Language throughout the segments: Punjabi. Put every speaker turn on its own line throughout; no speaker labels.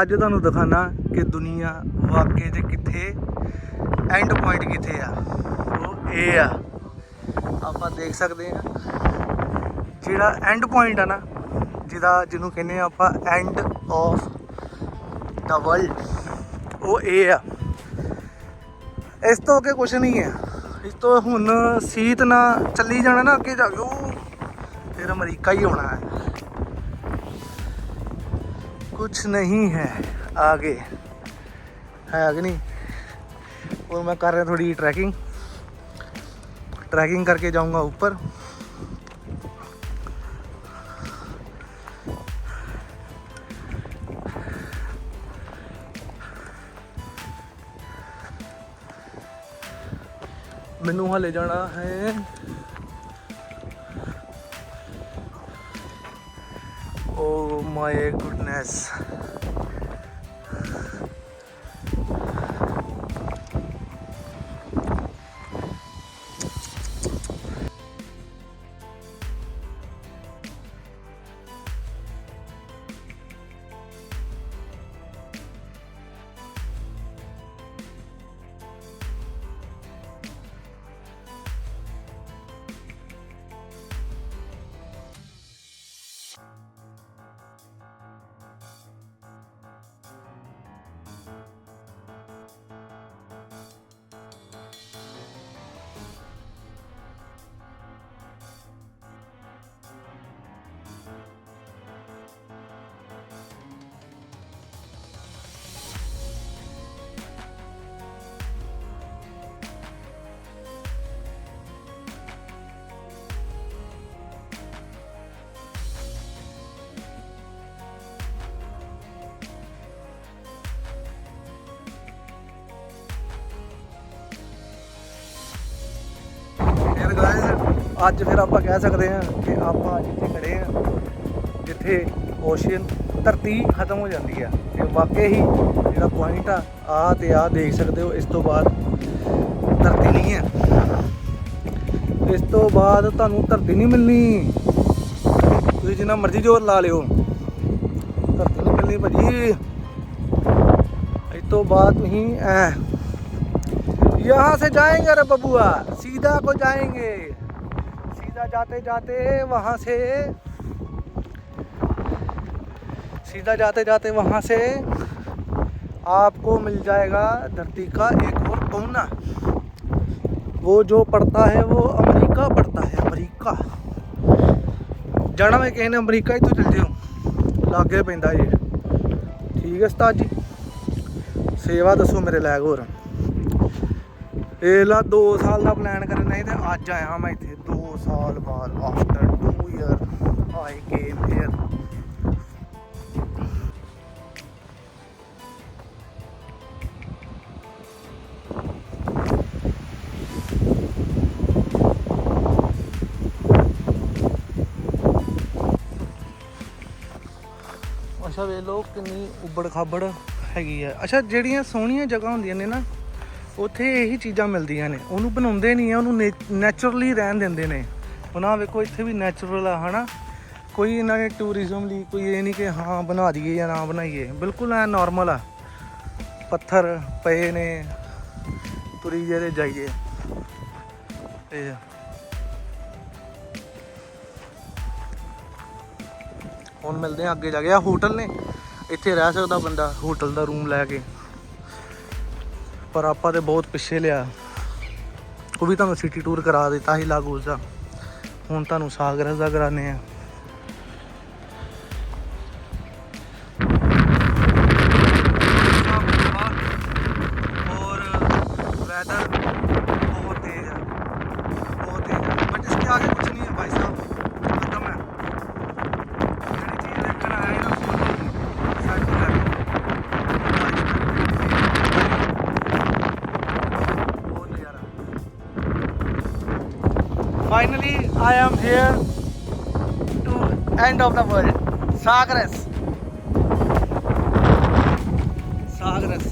ਅੱਜ ਤੁਹਾਨੂੰ ਦਿਖਾਣਾ ਕਿ ਦੁਨੀਆ ਵਾਕਈ ਤੇ ਕਿੱਥੇ ਐਂਡ ਪੁਆਇੰਟ ਕਿੱਥੇ ਆ। ਉਹ ਇਹ ਆ। ਆਪਾਂ ਦੇਖ ਸਕਦੇ ਆ। ਜਿਹੜਾ ਐਂਡ ਪੁਆਇੰਟ ਆ ਨਾ, ਜਿਹਦਾ ਜਿਹਨੂੰ ਕਹਿੰਦੇ ਆ ਆਪਾਂ ਐਂਡ ਆਫ ਦਾ ਵਰਲਡ ਉਹ ਇਹ ਆ। ਇਸ ਤੋਂ ਅੱਗੇ ਕੁਝ ਨਹੀਂ ਹੈ ਇਸ ਤੋਂ ਹੁਣ ਸੀਤ ਨਾ ਚੱਲੀ ਜਾਣਾ ਨਾ, ਅੱਗੇ ਜਾ ਕੇ ਉਹ ਫਿਰ ਅਮਰੀਕਾ ਹੀ ਹੋਣਾ ਹੈ। कुछ नहीं है आगे। है आगे नहीं और मैं कर रहा थोड़ी ट्रैकिंग ट्रैकिंग करके जाऊँगा ऊपर। मैनू हाले जाना है। ਓ ਮਾਈ ਅੱਜ ਫਿਰ ਆਪਾਂ ਕਹਿ ਸਕਦੇ ਹਾਂ ਕਿ ਆਪਾਂ ਜਿੱਥੇ ਖੜੇ ਹਾਂ ਜਿੱਥੇ ਓਸ਼ੀਅਨ ਧਰਤੀ ਖਤਮ ਹੋ ਜਾਂਦੀ ਆ ਤੇ ਵਾਕਈ ਹੀ ਜਿਹੜਾ ਪੁਆਇੰਟ ਆ ਆ ਤੇ ਆ ਦੇਖ ਸਕਦੇ ਹੋ ਇਸ ਤੋਂ ਬਾਅਦ ਧਰਤੀ ਨਹੀਂ ਹੈ ਇਸ ਤੋਂ ਬਾਅਦ ਤੁਹਾਨੂੰ ਧਰਤੀ ਨਹੀਂ ਮਿਲਣੀ ਤੁਸੀਂ ਜਿੰਨਾ ਮਰਜ਼ੀ ਜ਼ੋਰ ਲਾ ਲਿਓ ਧਰਤੀ ਨਹੀਂ ਮਿਲਣੀ ਭਾਜੀ ਇਸ ਤੋਂ ਬਾਅਦ ਤੁਸੀਂ ਐ यहाँ से जाएंगे रे बबुआ सीधा को जाएंगे सीधा जाते जाते वहाँ से, सीधा जाते जाते वहाँ से आपको मिल जाएगा धरती का एक और कोना। वो जो पड़ता है, वो अमेरिका पड़ता है, अमेरिका। जाना मैं कहने अमेरिका ही तो चलते हो। लागे पैदा ये। ठीक है उस्ताद जी। सेवा दसो मेरे लैग होर। एला दो साल का प्लान करना ही अज आया मैं इतने ਸਾਲ ਬਾਅਦ after 2 year I came here ਅੱਛਾ ਵੇ ਲੋ ਕਿੰਨੀ ਉਬੜ ਖਾਬੜ ਹੈਗੀ ਆ। ਅੱਛਾ, ਜਿਹੜੀਆਂ ਸੋਹਣੀਆਂ ਜਗ੍ਹਾ ਹੁੰਦੀਆਂ ਨੇ ਨਾ ਉੱਥੇ ਇਹੀ ਚੀਜ਼ਾਂ ਮਿਲਦੀਆਂ ਨੇ। ਉਹਨੂੰ ਬਣਾਉਂਦੇ ਨਹੀਂ ਆ ਉਹਨੂੰ ਨੇਚਰਲੀ ਰਹਿਣ ਦਿੰਦੇ ਨੇ। ਉਹਨਾਂ ਵੇਖੋ, ਇੱਥੇ ਵੀ ਨੈਚੁਰਲ ਆ, ਹਨਾ? ਕੋਈ ਇਹਨਾਂ ਨੇ ਟੂਰਿਜ਼ਮ ਲਈ ਕੋਈ ਇਹ ਨਹੀਂ ਕਿ ਹਾਂ, ਬਣਾ ਦਈਏ ਜਾਂ ਨਾ ਬਣਾਈਏ। ਬਿਲਕੁਲ ਐ ਨਾਰਮਲ ਆ। ਪੱਥਰ ਪਏ ਨੇ, ਤੁਰੀ ਜਿਹੜੇ ਜਾਈਏ। ਤੇ ਹੁਣ ਮਿਲਦੇ ਆ ਅੱਗੇ ਜਾ ਕੇ। ਆ ਹੋਟਲ ਨੇ। ਇੱਥੇ ਰਹਿ ਸਕਦਾ ਬੰਦਾ ਹੋਟਲ ਦਾ ਰੂਮ ਲੈ ਕੇ। ਪਰ ਆਪਾਂ ਤੇ ਬਹੁਤ ਪਿੱਛੇ ਲਿਆ। ਉਹ ਵੀ ਤੁਹਾਨੂੰ ਸਿਟੀ ਟੂਰ ਕਰਾ ਦਿੱਤਾ ਸੀ ਲਾਗੂਸ ਦਾ ਹੁਣ ਤੁਹਾਨੂੰ ਸਾਗਰਸ ਦਾ ਕਰਾਣੇ ਆ finally I am here to end of the world. Sagres. Sagres.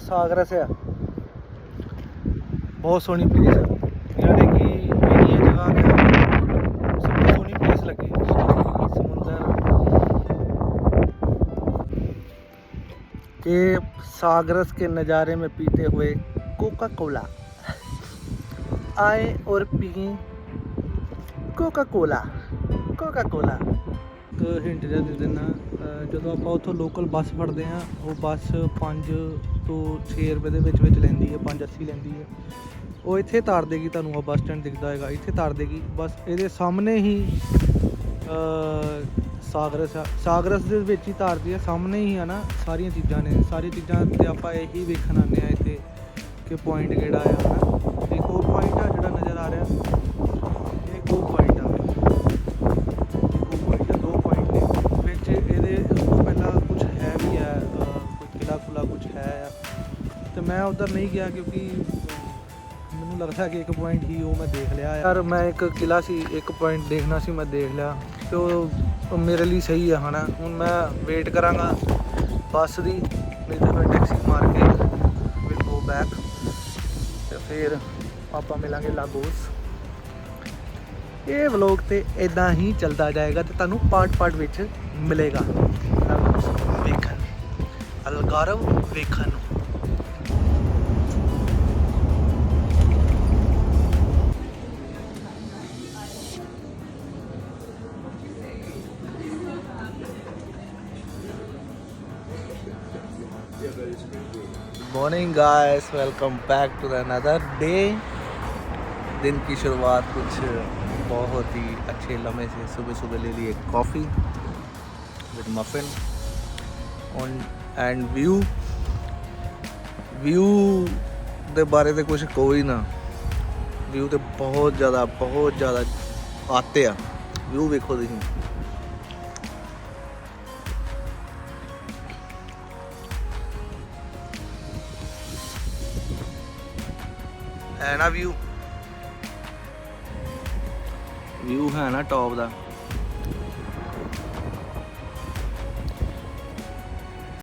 ਸਾਗਰਸ ਆ ਬਹੁਤ ਸੋਹਣੀ ਪਲੇਸ ਆ ਯਾਨੀ ਕਿ ਮੇਰੀ ਇਹ ਜਗ੍ਹਾ ਕਿ ਸਭ ਤੋਂ ਸੋਹਣੀ ਪਲੇਸ ਲੱਗੀ ਸਮੁੰਦਰ के सागरस के नज़ारे में पीते हुए कोका कोला आए और पिए ਕੋਕਾ ਕੋਲਾ ਕੋਕਾ ਕੋਲਾ ਇੱਕ ਹਿੰਟ ਜਿਹਾ ਦੇ ਦਿੰਦਾ ਜਦੋਂ ਆਪਾਂ ਉੱਥੋਂ ਲੋਕਲ ਬੱਸ ਫੜਦੇ ਆ ਉਹ ਬੱਸ 5 ਤੋਂ 6 ਰੁਪਏ ਦੇ ਵਿੱਚ ਵਿੱਚ ਲੈਂਦੀ ਹੈ 580 ਲੈਂਦੀ ਹੈ। ਉਹ ਇੱਥੇ ਤਾਰ ਦੇਗੀ ਤੁਹਾਨੂੰ ਉਹ ਬੱਸ ਸਟੈਂਡ ਦਿਖਦਾ ਹੈਗਾ, ਇੱਥੇ ਤਾਰ ਦੇਗੀ। ਬਸ ਇਹਦੇ ਸਾਹਮਣੇ ਹੀ ਸਾਗਰਸ ਆ ਸਾਗਰਸ ਦੇ ਵਿੱਚ ਹੀ ਤਾਰਦੀ ਹੈ, ਸਾਹਮਣੇ ਹੀ ਆ ਨਾ ਸਾਰੀਆਂ ਚੀਜ਼ਾਂ ਨੇ। ਸਾਰੀਆਂ ਚੀਜ਼ਾਂ ਤੇ ਆਪਾਂ ਇਹੀ ਵੇਖਣ ਆਉਂਦੇ ਆ ਇੱਥੇ ਕਿ ਪੁਆਇੰਟ ਕਿਹੜਾ ਆ, ਹਨਾ। ਮੈਂ ਉਧਰ ਨਹੀਂ ਗਿਆ ਕਿਉਂਕਿ ਮੈਨੂੰ ਲੱਗਦਾ ਕਿ ਇੱਕ ਪੁਆਇੰਟ ਹੀ ਉਹ ਮੈਂ ਦੇਖ ਲਿਆ ਯਾਰ ਮੈਂ ਇੱਕ ਕਿਲਾ ਸੀ, ਇੱਕ ਪੁਆਇੰਟ ਦੇਖਣਾ ਸੀ, ਮੈਂ ਦੇਖ ਲਿਆ। ਤੇ ਉਹ ਮੇਰੇ ਲਈ ਸਹੀ ਹੈ ਹਨਾ? ਹੁਣ ਮੈਂ ਵੇਟ ਕਰਾਂਗਾ ਬੱਸ ਦੀ, ਨਹੀਂ ਤਾਂ ਫਿਰ ਟੈਕਸੀ ਮਾਰ ਕੇ ਵਿਲ ਗੋ ਬੈਕ ਤੇ ਫਿਰ ਆਪਾਂ ਮਿਲਾਂਗੇ ਲਾਗੋਸ ਇਹ ਵਲੌਗ ਤੇ ਇਦਾਂ ਹੀ ਚੱਲਦਾ ਜਾਏਗਾ ਤੇ ਤੁਹਾਨੂੰ ਪਾਰਟ ਪਾਰਟ ਵਿੱਚ ਮਿਲੇਗਾ। ਵੇਖਣ। ਅਲਗਾਰਵ ਵੇਖਣ। ਨੂੰ morning guys welcome back to another day दिन की शुरुआत कुछ बहुत ही अच्छे लम्हे से सुबह सुबह ले लिए coffee with muffin on and view view ਦੇ ਬਾਰੇ ਤੇ ਕੁਝ ਕੋਈ ਨਾ ਵਿਊ ਤੇ ਬਹੁਤ ਜ਼ਿਆਦਾ ਬਹੁਤ ਜ਼ਿਆਦਾ ਆਤੇ ਆ ਵਿਊ ਵੇਖੋ ਤੁਸੀਂ ਹੈ ਨਾ ਵਿਊ ਵਿਊ ਹੈ ਨਾ ਟੌਪ ਦਾ।